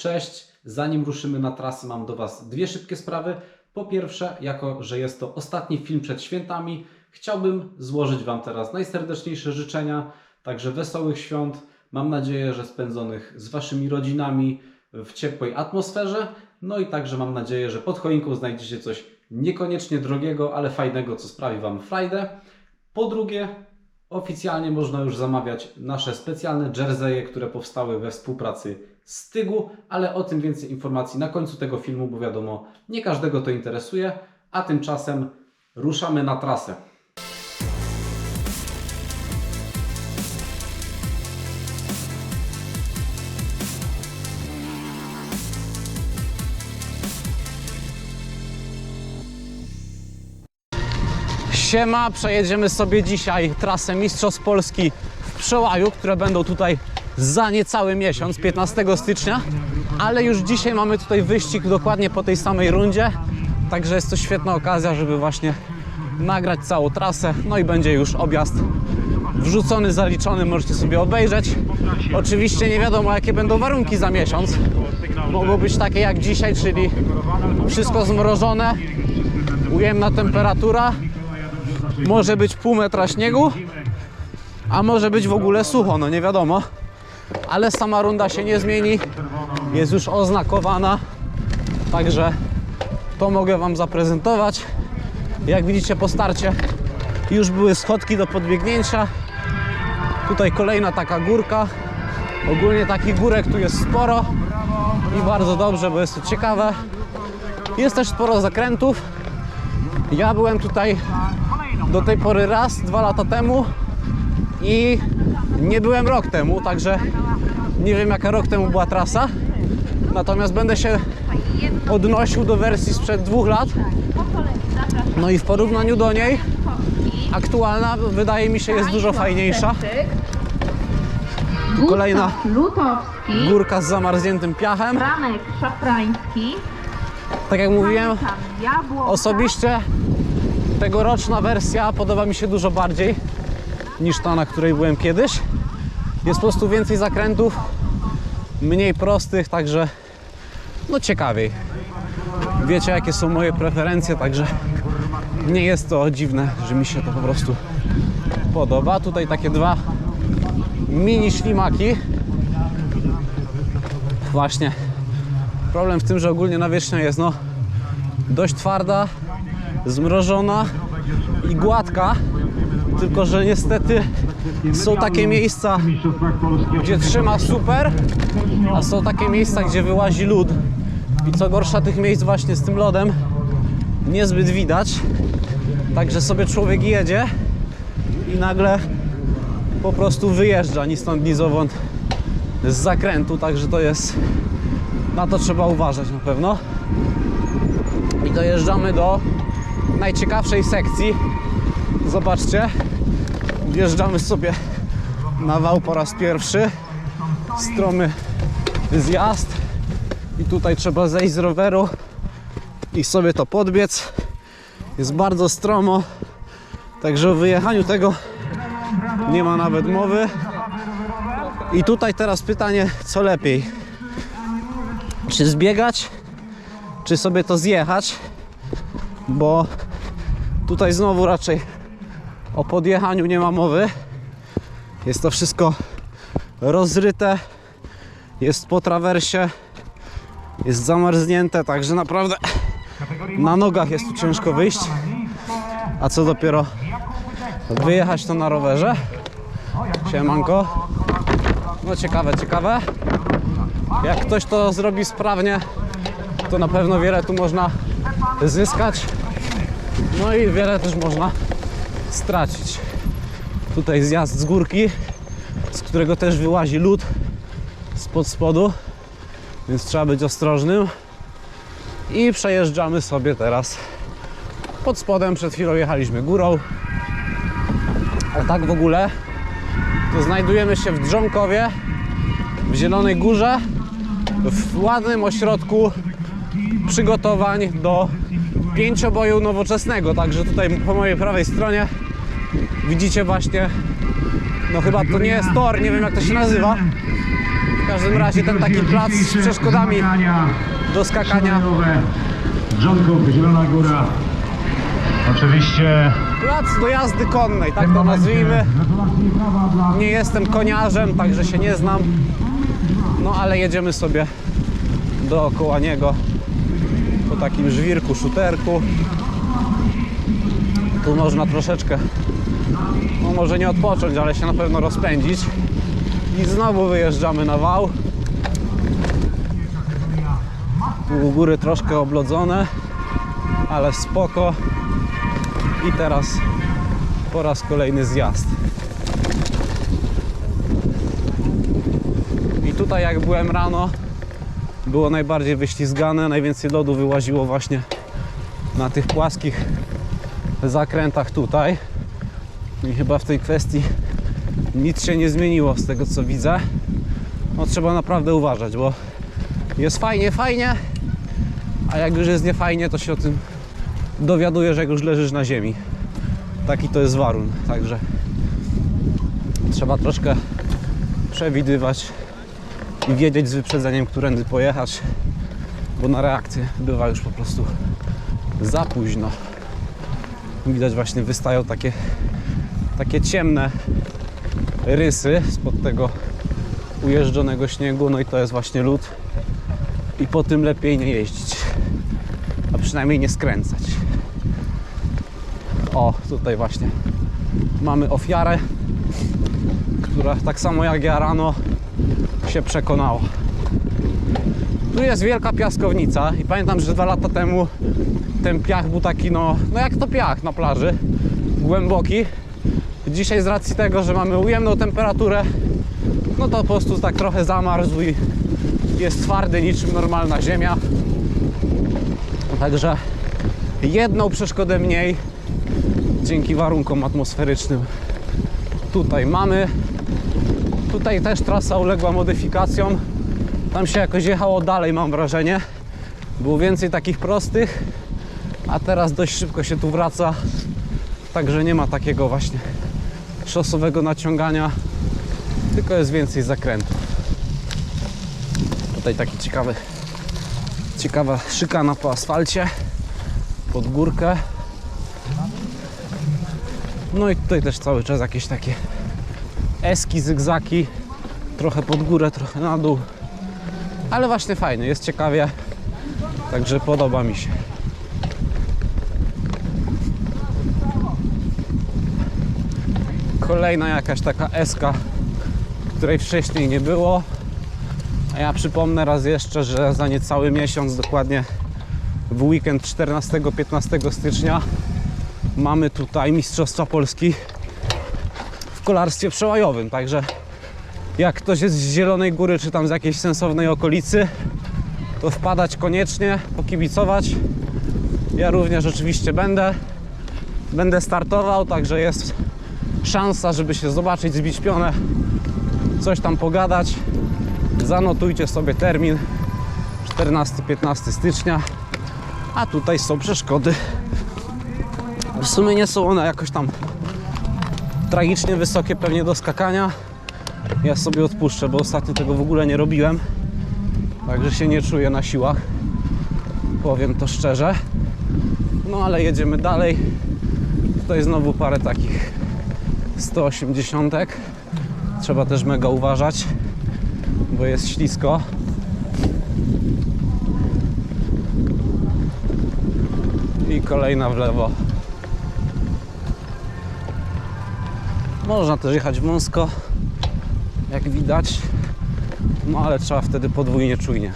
Cześć, zanim ruszymy na trasę, mam do Was dwie szybkie sprawy. Po pierwsze, jako że jest to ostatni film przed świętami, chciałbym złożyć Wam teraz najserdeczniejsze życzenia, także wesołych świąt. Mam nadzieję, że spędzonych z Waszymi rodzinami w ciepłej atmosferze. No i także mam nadzieję, że pod choinką znajdziecie coś niekoniecznie drogiego, ale fajnego, co sprawi Wam frajdę. Po drugie, oficjalnie można już zamawiać nasze specjalne jerseje, które powstały we współpracy z Tygu, ale o tym więcej informacji na końcu tego filmu, bo wiadomo, nie każdego to interesuje, a tymczasem ruszamy na trasę. Siema, przejedziemy sobie dzisiaj trasę Mistrzostw Polski w Przełaju, które będą tutaj za niecały miesiąc, 15 stycznia, ale już dzisiaj mamy tutaj wyścig dokładnie po tej samej rundzie, także jest to świetna okazja, żeby właśnie nagrać całą trasę, no i będzie już objazd wrzucony, zaliczony, możecie sobie obejrzeć. Oczywiście nie wiadomo jakie będą warunki za miesiąc, mogą być takie jak dzisiaj, czyli wszystko zmrożone, ujemna temperatura, może być pół metra śniegu, a może być w ogóle sucho, no nie wiadomo. Ale sama runda się nie zmieni, jest już oznakowana, także to mogę Wam zaprezentować. Jak widzicie po starcie już były schodki do podbiegnięcia. Tutaj kolejna taka górka. Ogólnie takich górek tu jest sporo i bardzo dobrze, bo jest to ciekawe. Jest też sporo zakrętów. Ja byłem tutaj do tej pory raz, dwa lata temu i nie byłem rok temu, także nie wiem jaka rok temu była trasa. Natomiast będę się odnosił do wersji sprzed dwóch lat. No i w porównaniu do niej aktualna wydaje mi się jest dużo fajniejsza. Kolejna Lutowski, Górka z zamarzniętym piachem. Franek Szafrański, Tak jak mówiłem, Osobiście tegoroczna wersja podoba mi się dużo bardziej niż ta, na której byłem kiedyś. Jest po prostu więcej zakrętów, mniej prostych, także no ciekawiej. Wiecie jakie są moje preferencje, także nie jest to dziwne, że mi się to po prostu podoba. Tutaj takie dwa mini ślimaki. Właśnie. Problem w tym, że ogólnie nawierzchnia jest no dość twarda, zmrożona i gładka. Tylko, że niestety są takie miejsca, gdzie trzyma super, a są takie miejsca, gdzie wyłazi lód. I co gorsza, tych miejsc właśnie z tym lodem niezbyt widać. Także sobie człowiek jedzie i nagle po prostu wyjeżdża ni stąd, ni zowąd z zakrętu. Także to jest, na to trzeba uważać na pewno. I dojeżdżamy do najciekawszej sekcji. Zobaczcie, wjeżdżamy sobie na wał po raz pierwszy. Stromy zjazd. I tutaj trzeba zejść z roweru i sobie to podbiec. Jest bardzo stromo, także o wyjechaniu tego nie ma nawet mowy. I tutaj teraz pytanie, co lepiej? Czy zbiegać, czy sobie to zjechać? Bo tutaj znowu raczej o podjechaniu nie ma mowy. Jest to wszystko rozryte, jest po trawersie, jest zamarznięte, także naprawdę na nogach jest tu ciężko wyjść. A co dopiero wyjechać to na rowerze. Siemanko. No ciekawe, ciekawe. Jak ktoś to zrobi sprawnie, to na pewno wiele tu można zyskać. No i wiele też można stracić. Tutaj zjazd z górki, z którego też wyłazi lód spod spodu, więc trzeba być ostrożnym. I przejeżdżamy sobie teraz pod spodem. Przed chwilą jechaliśmy górą. A tak w ogóle to znajdujemy się w Drzonkowie, w Zielonej Górze, w ładnym ośrodku przygotowań do pięcioboju nowoczesnego. Także tutaj po mojej prawej stronie widzicie właśnie, no chyba to nie jest tor, nie wiem jak to się nazywa, każdym razie ten taki plac z przeszkodami do skakania. Rządków, Zielona Góra. Oczywiście Plac do jazdy konnej, w tak to nazwijmy. Nie jestem koniarzem, także się nie znam. No ale jedziemy sobie dookoła niego takim żwirku, szuterku. Tu można troszeczkę, no może nie odpocząć, ale się na pewno rozpędzić. I znowu wyjeżdżamy na wał. Tu u góry troszkę oblodzone, ale spoko. I teraz po raz kolejny zjazd. I tutaj jak byłem rano, było najbardziej wyślizgane, najwięcej lodu wyłaziło właśnie na tych płaskich zakrętach tutaj. I chyba w tej kwestii nic się nie zmieniło z tego co widzę. No trzeba naprawdę uważać, bo jest fajnie, fajnie, a jak już jest niefajnie, to się o tym dowiadujesz, jak już leżysz na ziemi. Taki to jest warun, także trzeba troszkę przewidywać i wiedzieć z wyprzedzeniem, którędy pojechać, bo na reakcję bywa już po prostu za późno. Widać właśnie wystają takie, takie ciemne rysy spod tego ujeżdżonego śniegu, no i to jest właśnie lód i po tym lepiej nie jeździć, a przynajmniej nie skręcać. O, tutaj właśnie mamy ofiarę, która tak samo jak ja rano się przekonała. Tu jest wielka piaskownica i pamiętam, że dwa lata temu ten piach był taki, no, no jak to piach na plaży, głęboki. Dzisiaj z racji tego, że mamy ujemną temperaturę, no to po prostu tak trochę zamarzł i jest twardy niczym normalna ziemia. Także jedną przeszkodę mniej dzięki warunkom atmosferycznym tutaj mamy. Tutaj też trasa uległa modyfikacjom. Tam się jakoś jechało dalej, mam wrażenie. Było więcej takich prostych, a teraz dość szybko się tu wraca. Także nie ma takiego właśnie szosowego naciągania, tylko jest więcej zakrętów. Tutaj taki ciekawy, ciekawa szykana po asfalcie, pod górkę. No i tutaj też cały czas jakieś takie eski, zygzaki, trochę pod górę, trochę na dół. Ale właśnie fajny, jest ciekawie, także podoba mi się. Kolejna jakaś taka eska, której wcześniej nie było. A ja przypomnę raz jeszcze, że za niecały miesiąc, dokładnie w weekend 14-15 stycznia, mamy tutaj Mistrzostwa Polski kolarstwie przełajowym. Także jak ktoś jest z Zielonej Góry czy tam z jakiejś sensownej okolicy, to wpadać koniecznie, pokibicować. Ja również oczywiście będę. Będę startował, także jest szansa, żeby się zobaczyć, zbić pionę, coś tam pogadać. Zanotujcie sobie termin 14-15 stycznia. A tutaj są przeszkody. W sumie nie są one jakoś tam tragicznie wysokie pewnie do skakania. Ja sobie odpuszczę, bo ostatnio tego w ogóle nie robiłem. Także się nie czuję na siłach. Powiem to szczerze. No ale jedziemy dalej. Tutaj znowu parę takich 180. Trzeba też mega uważać, bo jest ślisko. I kolejna w lewo. Można też jechać wąsko, jak widać, no ale trzeba wtedy podwójnie czujnie.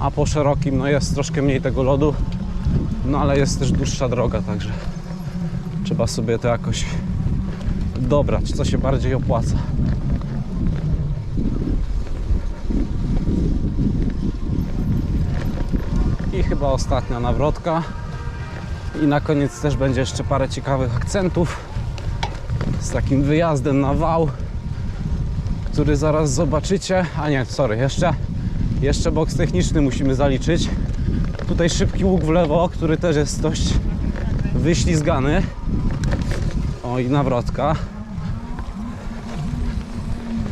A po szerokim no jest troszkę mniej tego lodu, no ale jest też dłuższa droga, także trzeba sobie to jakoś dobrać, co się bardziej opłaca. I chyba ostatnia nawrotka. I na koniec też będzie jeszcze parę ciekawych akcentów z takim wyjazdem na wał, który zaraz zobaczycie. A nie, sorry, jeszcze, jeszcze boks techniczny musimy zaliczyć. Tutaj szybki łuk w lewo, który też jest dość wyślizgany. O i nawrotka.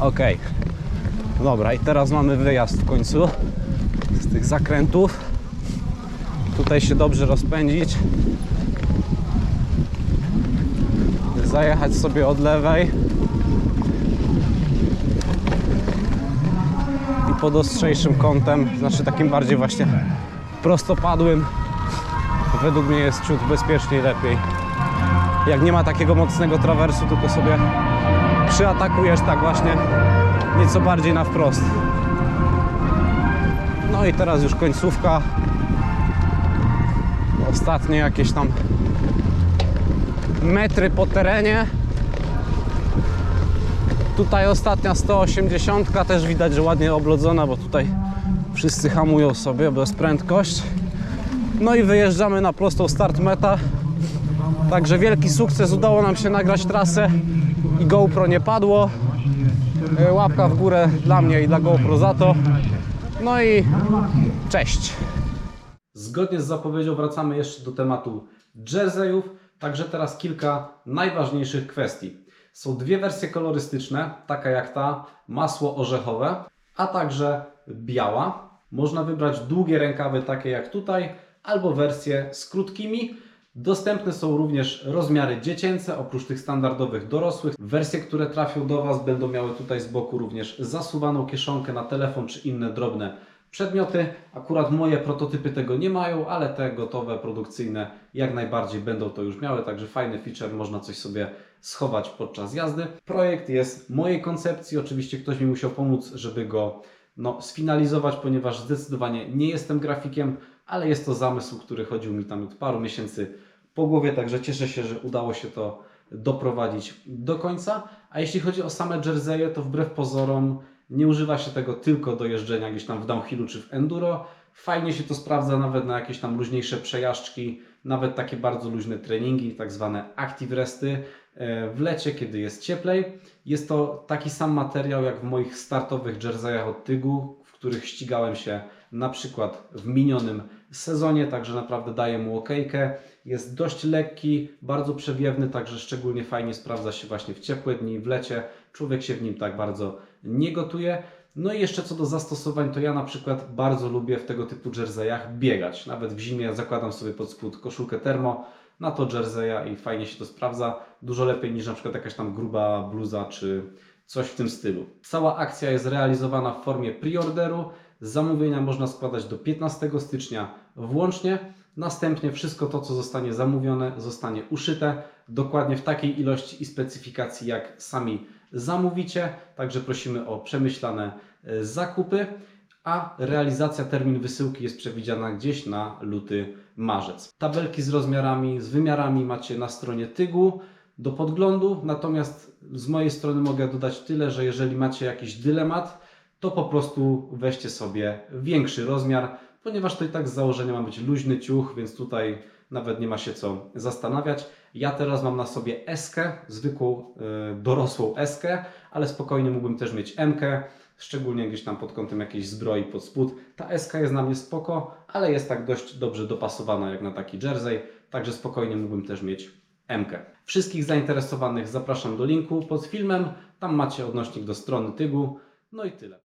Ok. Dobra, i teraz mamy wyjazd w końcu z tych zakrętów. Tutaj się dobrze rozpędzić. Zajechać sobie od lewej. I pod ostrzejszym kątem, znaczy takim bardziej właśnie prostopadłym, według mnie jest ciut bezpieczniej, lepiej. Jak nie ma takiego mocnego trawersu, tylko sobie przyatakujesz tak właśnie nieco bardziej na wprost. No i teraz już końcówka. Ostatnie jakieś tam metry po terenie. Tutaj ostatnia 180 też widać, że ładnie oblodzona, bo tutaj wszyscy hamują sobie bez prędkość. No i wyjeżdżamy na prostą start meta. Także wielki sukces, udało nam się nagrać trasę i GoPro nie padło. E, Łapka w górę dla mnie i dla GoPro za to. No i cześć. Zgodnie z zapowiedzią wracamy jeszcze do tematu jerseyów, także teraz kilka najważniejszych kwestii. Są dwie wersje kolorystyczne, taka jak ta, masło orzechowe, a także biała. Można wybrać długie rękawy, takie jak tutaj, albo wersje z krótkimi. Dostępne są również rozmiary dziecięce, oprócz tych standardowych dorosłych. Wersje, które trafią do Was, będą miały tutaj z boku również zasuwaną kieszonkę na telefon czy inne drobne przedmioty. Akurat moje prototypy tego nie mają, ale te gotowe, produkcyjne jak najbardziej będą to już miały, także fajny feature, można coś sobie schować podczas jazdy. Projekt jest mojej koncepcji, oczywiście ktoś mi musiał pomóc, żeby go no, sfinalizować, ponieważ zdecydowanie nie jestem grafikiem, ale jest to zamysł, który chodził mi tam od paru miesięcy po głowie, także cieszę się, że udało się to doprowadzić do końca. A jeśli chodzi o same jerseye, to wbrew pozorom nie używa się tego tylko do jeżdżenia gdzieś tam w downhillu czy w enduro. Fajnie się to sprawdza nawet na jakieś tam luźniejsze przejażdżki, nawet takie bardzo luźne treningi, tak zwane active resty e, w lecie, kiedy jest cieplej. Jest to taki sam materiał jak w moich startowych jerseyach od Tygu, w których ścigałem się na przykład w minionym sezonie, także naprawdę daje mu okejkę. Jest dość lekki, bardzo przewiewny, także szczególnie fajnie sprawdza się właśnie w ciepłe dni, w lecie. Człowiek się w nim tak bardzo nie gotuje. No i jeszcze co do zastosowań, to ja na przykład bardzo lubię w tego typu jerseyach biegać. Nawet w zimie zakładam sobie pod spód koszulkę termo, na to jerseya i fajnie się to sprawdza. Dużo lepiej niż na przykład jakaś tam gruba bluza czy coś w tym stylu. Cała akcja jest realizowana w formie preorderu. Zamówienia można składać do 15 stycznia włącznie. Następnie wszystko to, co zostanie zamówione, zostanie uszyte dokładnie w takiej ilości i specyfikacji, jak sami zamówicie. Także prosimy o przemyślane e, zakupy, a realizacja termin wysyłki jest przewidziana gdzieś na luty, marzec. Tabelki z rozmiarami, z wymiarami macie na stronie Tygu do podglądu, natomiast z mojej strony mogę dodać tyle, że jeżeli macie jakiś dylemat, to po prostu weźcie sobie większy rozmiar, ponieważ to i tak z założenia ma być luźny ciuch, więc tutaj nawet nie ma się co zastanawiać. Ja teraz mam na sobie eskę, zwykłą y, dorosłą eskę, ale spokojnie mógłbym też mieć emkę, szczególnie gdzieś tam pod kątem jakiejś zbroi pod spód. Ta eska jest na mnie spoko, ale jest tak dość dobrze dopasowana jak na taki jersey, także spokojnie mógłbym też mieć emkę. Wszystkich zainteresowanych zapraszam do linku pod filmem, tam macie odnośnik do strony Tygu, no i tyle.